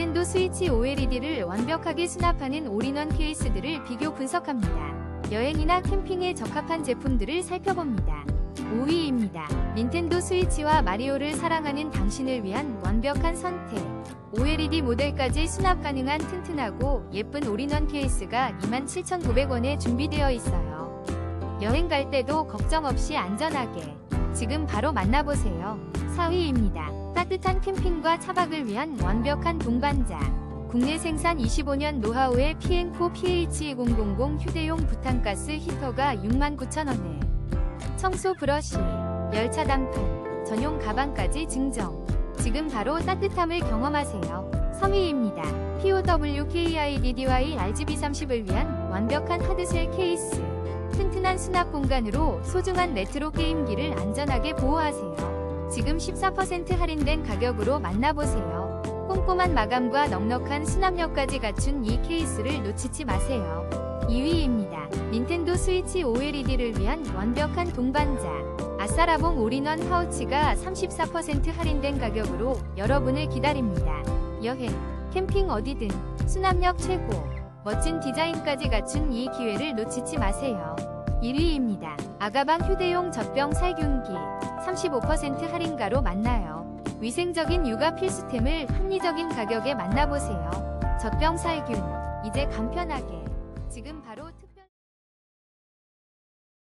닌텐도 스위치 OLED를 완벽하게 수납하는 올인원 케이스들을 비교 분석합니다. 여행이나 캠핑에 적합한 제품들을 살펴봅니다. 5위입니다. 닌텐도 스위치와 마리오를 사랑하는 당신을 위한 완벽한 선택. OLED 모델까지 수납 가능한 튼튼하고 예쁜 올인원 케이스가 27,900원에 준비되어 있어요. 여행 갈 때도 걱정 없이 안전하게. 지금 바로 만나보세요. 4위입니다. 따뜻한 캠핑과 차박을 위한 완벽한 동반자. 국내 생산 25년 노하우의 피엔코 PH2000 휴대용 부탄가스 히터가 69,000원에 청소 브러쉬, 열차 단판, 전용 가방까지 증정. 지금 바로 따뜻함을 경험하세요. 3위입니다. POWKIDDY RGB30을 위한 완벽한 하드셀 케이스. 튼튼한 수납 공간으로 소중한 레트로 게임기를 안전하게 보호하세요. 지금 14% 할인된 가격으로 만나보세요. 꼼꼼한 마감과 넉넉한 수납력까지 갖춘 이 케이스를 놓치지 마세요. 2위입니다. 닌텐도 스위치 OLED를 위한 완벽한 동반자. 아싸라봉 올인원 파우치가 34% 할인된 가격으로 여러분을 기다립니다. 여행, 캠핑 어디든 수납력 최고, 멋진 디자인까지 갖춘 이 기회를 놓치지 마세요. 1위입니다. 아가방 휴대용 젖병 살균기 35% 할인가로 만나요. 위생적인 육아 필수템을 합리적인 가격에 만나보세요. 젖병 살균 이제 간편하게 지금 바-